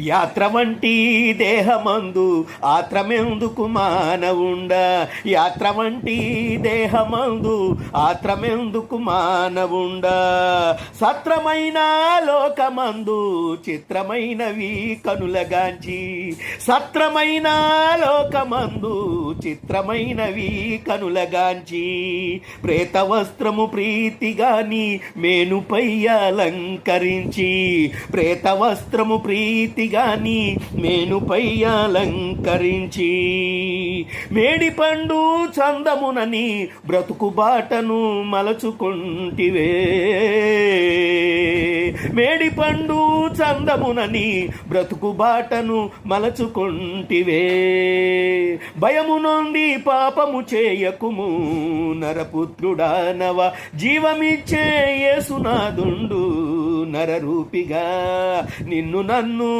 యాత్ర వంటి దేహమందు ఆత్రమెందుకు మానవుండ. యాత్ర వంటి దేహమందు ఆత్రమెందుకు మానవుండ. సత్రమైన లోకమందు చిత్రమైనవి కనులగాంచి. సత్రమైన లోకమందు చిత్రమైనవి కనులగాంచి. ప్రేత వస్త్రము ప్రీతిగాని మేనుపై అలంకరించి. ప్రేత వస్త్రము ప్రీతిగాని మేనుపై అలంకరించి మేడిపండు చందమునని బ్రతుకు బాటను మలచుకుంటివే. మేడిపండు చందమునని బ్రతుకు బాటను మలచుకుంటివే. భయమునుండి పాపము చేయకుము నరపుత్రుడానవ జీవమిచ్చే యేసునాదుండు. నరరూపిగా నిన్ను నన్ను